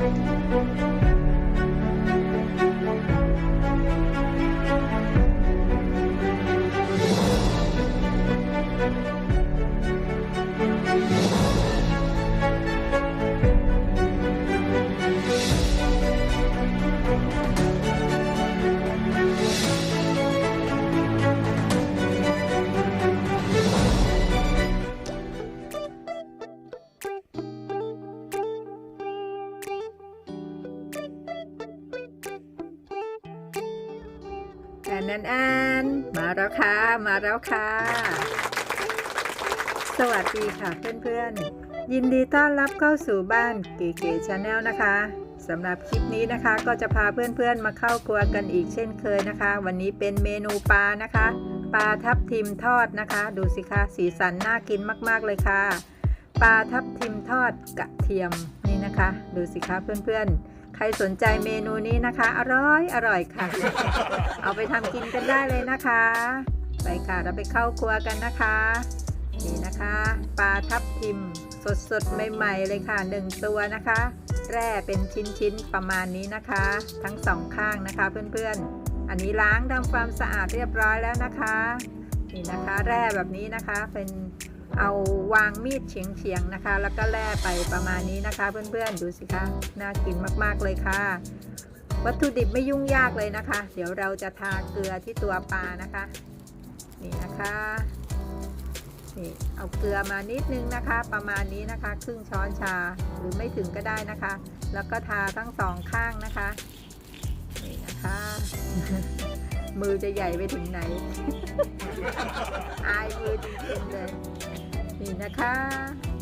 แอนแอนแอนมาแล้วค่ะ มาแล้วค่ะ สวัสดีค่ะเพื่อนๆ ยินดีต้อนรับเข้าสู่บ้านเก๋ๆชาแนลนะคะสำหรับคลิปนี้นะคะ ก็จะพาเพื่อนๆมาเข้าครัวกันอีกเช่นเคยนะคะ วันนี้เป็นเมนูปลานะคะ ปลาทับทิมทอดนะคะ ดูสิคะสีสันน่ากินมากๆเลยค่ะ ปลาทับทิมทอดกระเทียมนี่นะคะ ดูสิคะเพื่อนๆ ครสนใจเมนูนี้นะคะ อร่อยอร่อยค่ะ เอาไปทำกินกันได้เลยนะคะ ไปค่ะเราไปเข้าครัวกันนะคะ นี่นะคะปลาทับทิมสดสดๆใหม่ๆเลยค่ะหนึ่งตัวนะคะแร่เป็นชิ้นๆประมาณนี้นะคะ ทั้งสองข้างนะคะเพื่อนๆ อันนี้ล้างทำความสะอาดเรียบร้อยแล้วนะคะ นี่นะคะ แร่แบบนี้นะคะเป็น เอาวางมีดเฉียงๆนะคะ แล้วก็แร่ไปประมาณนี้นะคะ เพื่อนๆดูสิคะน่ากินมากๆเลยค่ะ วัตถุดิบไม่ยุ่งยากเลยนะคะ เดี๋ยวเราจะทาเกลือที่ตัวปลานะคะ นี่นะคะนี่เอาเกลือมานิดนึงนะคะ ประมาณนี้นะคะ ครึ่งช้อนชาหรือไม่ถึงก็ได้นะคะ แล้วก็ทาทั้งสองข้างนะคะนี่นะคะ มือจะใหญ่ไปถึงไหน อายมือจริงๆเลย นี่นะคะ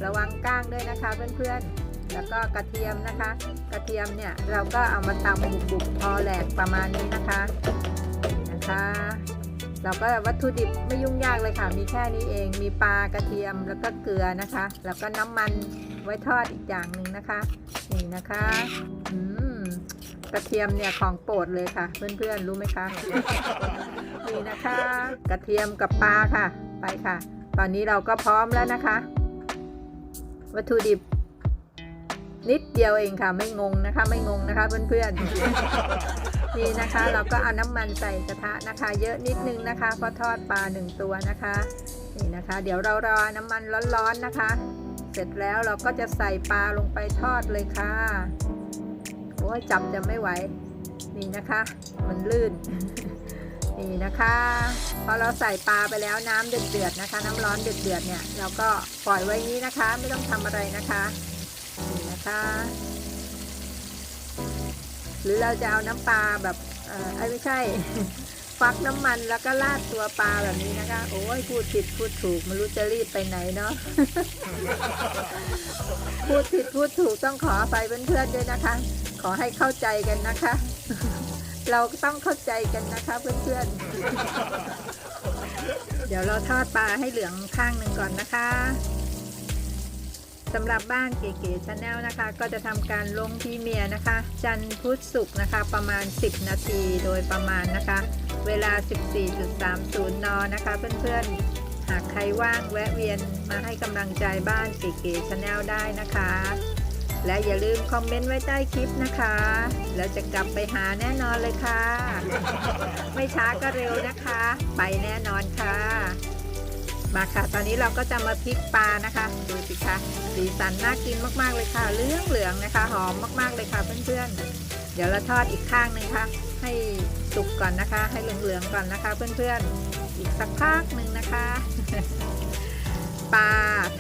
ระวังก้างด้วยนะคะเพื่อนๆ แล้วก็กระเทียมนะคะ กระเทียมเนี่ยเราก็เอามาตำบุบๆพอแหลกประมาณนี้นะคะนะคะ เราก็วัตถุดิบไม่ยุ่งยากเลยค่ะ มีแค่นี้เอง มีปลากระเทียมแล้วก็เกลือนะคะ แล้วก็น้ำมันไว้ทอดอีกอย่างหนึ่งนะคะ นี่นะคะอืมกระเทียมเนี่ยของโปรดเลยค่ะ เพื่อนๆรู้ไหมคะนี่นะคะ กระเทียมกับปลาค่ะ ไปค่ะ ตอนนี้เราก็พร้อมแล้วนะคะ วัตถุดิบ นิดเดียวเองค่ะ ไม่งงนะคะ ไม่งงนะคะเพื่อนๆนี่นะคะ เราก็เอาน้ำมันใส่กระทะนะคะ เยอะนิดนึงนะคะเพราะทอดปลาหนึ่งตัวนะคะนี่นะคะ เดี๋ยวเรารอน้ำมันร้อนๆนะคะ เสร็จแล้วเราก็จะใส่ปลาลงไปทอดเลยค่ะโอ้ยจับจะไม่ไหวนี่นะคะ มันลื่น นี่นะคะ พอเราใส่ปลาไปแล้วน้ำเดือดๆนะคะ น้ำร้อนเดือดๆเนี่ยเราก็ปล่อยไว้นี้นะคะ ไม่ต้องทำอะไรนะคะนี่นะคะ หรือเราจะเอาน้ำปลาแบบเออไอไม่ใช่ ฟักน้ำมันแล้วก็ราดตัวปลาแบบนี้นะคะ โอ้ยพูดผิดพูดถูกไม่รู้จะรีบไปไหนเนาะพูดผิดพูดถูกต้องขออภัยเพื่อนๆด้วยนะคะ ขอให้เข้าใจกันนะคะ เราต้องเข้าใจกันนะคะเพื่อนๆ เดี๋ยวเราทอดปลาให้เหลืองข้างหนึ่งก่อนนะคะสำหรับบ้านเก๋ๆชาแนลนะคะ ก็จะทำการลงพรีเมียนะคะ จันพุธศุกร์นะคะ ประมาณ 10 นาทีโดยประมาณนะคะ เวลา 14.30 น นะคะเพื่อนๆ หากใครว่างแวะเวียนมาให้กำลังใจบ้านเก๋ๆชาแนลได้นะคะ และอย่าลืมคอมเมนต์ไว้ใต้คลิปนะคะ แล้วจะกลับไปหาแน่นอนเลยค่ะ ไม่ช้าก็เร็วนะคะ ไปแน่นอนค่ะ มาค่ะ ตอนนี้เราก็จะมาพริกปลานะคะ ดูสิคะ สีสันน่ากินมากๆเลยค่ะ เหลืองเหลืองๆนะคะ หอมมากๆเลยค่ะเพื่อนๆ เดี๋ยวเราทอดอีกข้างหนึ่งค่ะ ให้สุกก่อนนะคะ ให้เหลืองๆก่อนนะคะ เพื่อนๆ อีกสักพักหนึ่งนะคะ ปลา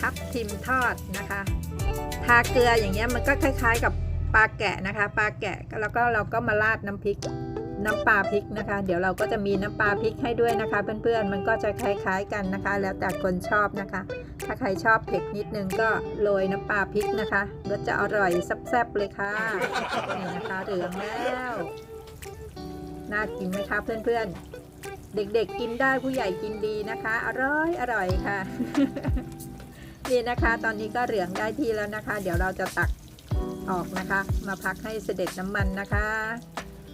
ทับทิมทอดนะคะ ทาเกลืออย่างเงี้ยมันก็คล้าย ๆ กับปลาแกะนะคะ ปลาแกะแล้วก็เราก็มาราดน้ำพริก น้ำปลาพริกนะคะ เดี๋ยวเราก็จะมีน้ำปลาพริกให้ด้วยนะคะ เพื่อนๆมันก็จะคล้ายๆกันนะคะ แล้วแต่คนชอบนะคะ ถ้าใครชอบเผ็ดนิดนึงก็โรยน้ำปลาพริกนะคะก็จะอร่อยแซ่บๆเลยค่ะนี่นะคะเหลืองแล้วน่ากินไหมคะเพื่อนๆ เด็กๆกินได้ผู้ใหญ่กินดีนะคะ อร่อยอร่อยค่ะ นี่นะคะ ตอนนี้ก็เหลืองได้ที่แล้วนะคะ เดี๋ยวเราจะตักออกนะคะ มาพักให้เสด็จน้ำมันนะคะ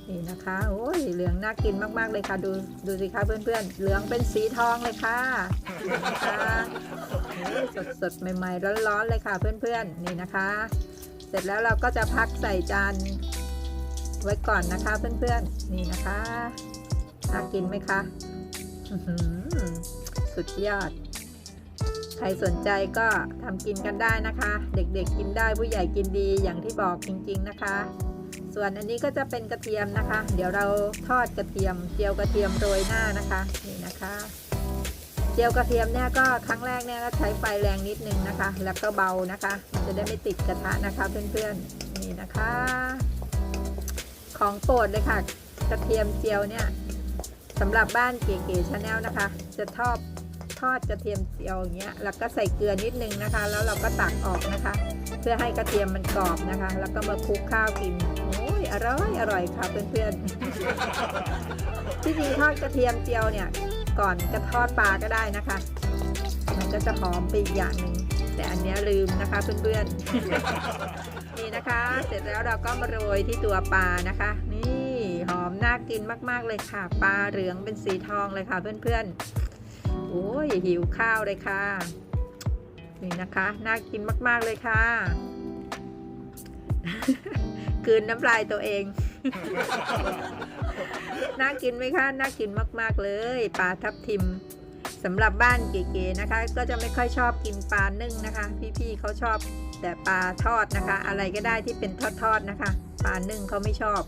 นี่นะคะโอ้ยเหลืองน่ากินมาก ๆ เลยค่ะ ดูดูสิคะเพื่อนๆ เหลืองเป็นสีทองเลยค่ะนี่นะคะสดสดๆใหม่ๆร้อนๆเลยค่ะเพื่อนๆนี่นะคะ เสร็จแล้วเราก็จะพักใส่จานไว้ก่อนนะคะเพื่อนๆ นี่นะคะน่ากินไหมคะสุดยอด ใครสนใจก็ทำกินกันได้นะคะ เด็กๆกินได้ผู้ใหญ่กินดีอย่างที่บอกจริง ๆนะคะ ส่วนอันนี้ก็จะเป็นกระเทียมนะคะ เดี๋ยวเราทอดกระเทียมเจียวกระเทียมโรยหน้านะคะนี่นะคะเจียวกระเทียมเนี่ยก็ครั้งแรกเนี่ยก็ใช้ไฟแรงนิดนึงนะคะ แล้วก็เบานะคะ จะได้ไม่ติดกระทะนะคะเพื่อนๆนี่นะคะ ของโปรดเลยค่ะ กระเทียมเจียวเนี่ยสำหรับบ้านเก๋ๆชาแนลนะคะ จะทอด ทอดกระเทียมเจียวอย่างเงี้ยแล้วก็ใส่เกลือนิดนึงนะคะ แล้วเราก็ตักออกนะคะ เพื่อให้กระเทียมมันกรอบนะคะ แล้วก็มาคลุกข้าวกินโอ้ยอร่อยอร่อยค่ะเพื่อนๆที่จริงทอดกระเทียมเจียวเนี่ยก่อนจะทอดปลาก็ได้นะคะ มันก็จะหอมไปอีกอย่างหนึ่งแต่อันเนี้ยลืมนะคะเพื่อนๆนี่นะคะ เสร็จแล้วเราก็มาโรยที่ตัวปลานะคะ นี่หอมน่ากินมากๆเลยค่ะ ปลาเหลืองเป็นสีทองเลยค่ะเพื่อนๆ อ้ยหิวข้าวเลยค่ะ นี่นะคะ น่ากินมาก ๆ เลยค่ะกลืนน้ำลายตัวเอง น่ากินไหมคะ น่ากินมาก ๆ เลยปลาทับทิมสำหรับบ้านเก๋ๆนะคะ ก็จะไม่ค่อยชอบกินปลานึ่งนะคะ พี่ๆเขาชอบแต่ปลาทอดนะคะ อะไรก็ได้ที่เป็นทอดๆนะคะปลานึ่งเขาไม่ชอบ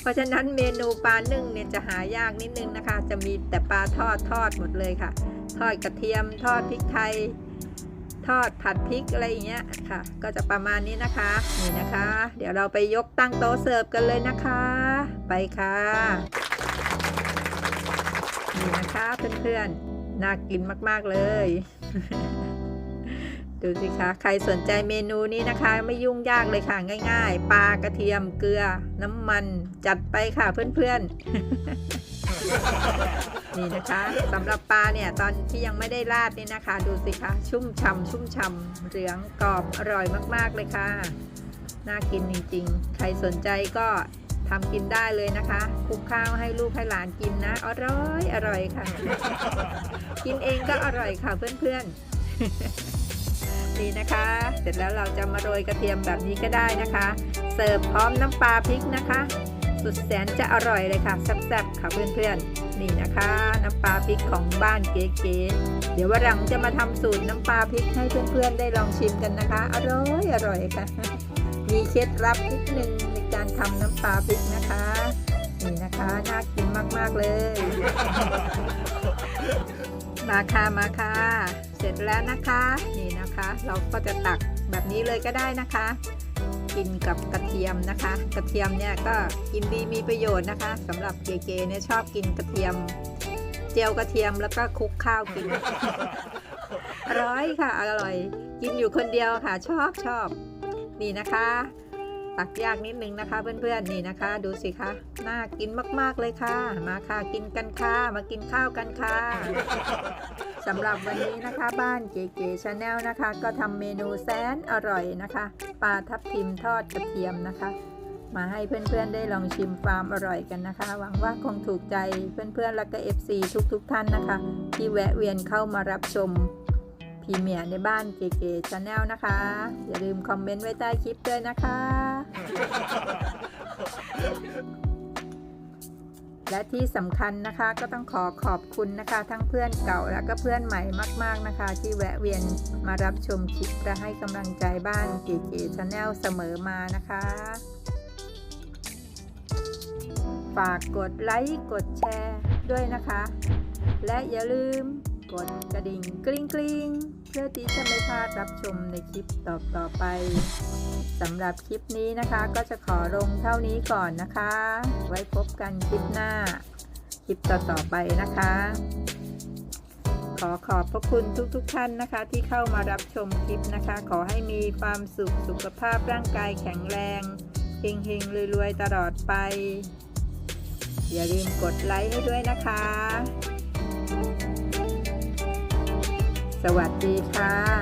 เพราะฉะนั้นเมนูปลานึ่งเนี่ยจะหายากนิดนึงนะคะ จะมีแต่ปลาทอดทอดหมดเลยค่ะ ทอดกระเทียม ทอดพริกไทย ทอดผัดพริกอะไรอย่างเงี้ยค่ะ ก็จะประมาณนี้นะคะ นี่นะคะ เดี๋ยวเราไปยกตั้งโต๊ะเสิร์ฟกันเลยนะคะ ไปค่ะ นี่นะคะเพื่อนๆ น่ากินมากๆเลย ดูสิคะ ใครสนใจเมนูนี้นะคะ ไม่ยุ่งยากเลยค่ะ ง่าย ๆ ปลากระเทียมเกลือ น้ำมัน จัดไปค่ะเพื่อนๆ นี่นะคะสำหรับปลาเนี่ยตอนที่ยังไม่ได้ราดนี่นะคะ ดูสิคะชุ่มฉ่ำชุ่มฉ่ำเหลืองกรอบอร่อยมากๆเลยค่ะน่ากินจริงๆ ใครสนใจก็ทำกินได้เลยนะคะคลุกข้าวให้ลูกให้หลานกินนะ อร่อยอร่อยค่ะ กินเองก็อร่อยค่ะเพื่อนๆนี่นะคะ เสร็จแล้วเราจะมาโรยกระเทียมแบบนี้ก็ได้นะคะ เสิร์ฟพร้อมน้ำปลาพริกนะคะ สุดแสนจะอร่อยเลยค่ะแซ่บๆค่ะเพื่อนๆ นี่นะคะ น้ำปลาพริกของบ้านเก๋ๆเดี๋ยววันหลังจะมาทำสูตรน้ำปลาพริกให้เพื่อนๆได้ลองชิมกันนะคะ อร่อยอร่อยค่ะ มีเคล็ดลับนิดนึงในการทำน้ำปลาพริกนะคะ นี่นะคะน่ากินมากๆเลย มาค่ะมาค่ะ เสร็จแล้วนะคะ นี่นะคะ เราก็จะตักแบบนี้เลยก็ได้นะคะ กินกับกระเทียมนะคะ กระเทียมเนี่ยก็กินดีมีประโยชน์นะคะสำหรับเก๋ๆเนี่ยชอบกินกระเทียม เจียวกระเทียมแล้วก็คลุกข้าวกินอร่อยค่ะอร่อย กินอยู่คนเดียวค่ะ ชอบชอบนี่นะคะ ตักยากนิดนึงนะคะ เพื่อนๆนี่นะคะ ดูสิคะน่ากินมากๆเลยค่ะ มาค่ะกินกันค่ะมากินข้าวกันค่ะสำหรับวันนี้นะคะ บ้านเก๋ๆชาแนลนะคะ ก็ทำเมนูแสนอร่อยนะคะปลาทับทิมทอดกระเทียมนะคะ มาให้เพื่อนๆได้ลองชิมความอร่อยกันนะคะ หวังว่าคงถูกใจเพื่อนๆและก็ FC ทุกๆท่านนะคะ ที่แวะเวียนเข้ามารับชมพรีเมียร์ในบ้านเก๋ๆชาแนลนะคะ อย่าลืมคอมเมนต์ไว้ใต้คลิปด้วยนะคะ และที่สำคัญนะคะก็ต้องขอขอบคุณนะคะ ทั้งเพื่อนเก่าและก็เพื่อนใหม่มาก ๆนะคะ ที่แวะเวียนมารับชมคลิปและให้กำลังใจบ้านเก๋ๆชาแนลเสมอมานะคะ ฝากกดไลค์กดแชร์ด้วยนะคะ และอย่าลืมกดกระดิ่งกริ๊งกริ๊งเพื่อที่จะไม่พลาดรับชมในคลิปต่อๆไป สำหรับคลิปนี้นะคะ ก็จะขอลงเท่านี้ก่อนนะคะ ไว้พบกันคลิปหน้า คลิปต่อๆไปนะคะ ขอขอบพระคุณทุกๆทท่านนะคะ ที่เข้ามารับชมคลิปนะคะ ขอให้มีความสุขสุขภาพร่างกายแข็งแรงเฮงๆรวยๆตลอดไป อย่าลืมกดไลค์ให้ด้วยนะคะ สวัสดีค่ะ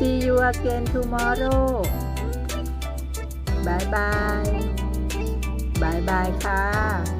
See you again tomorrow บายบายบายบายค่ะ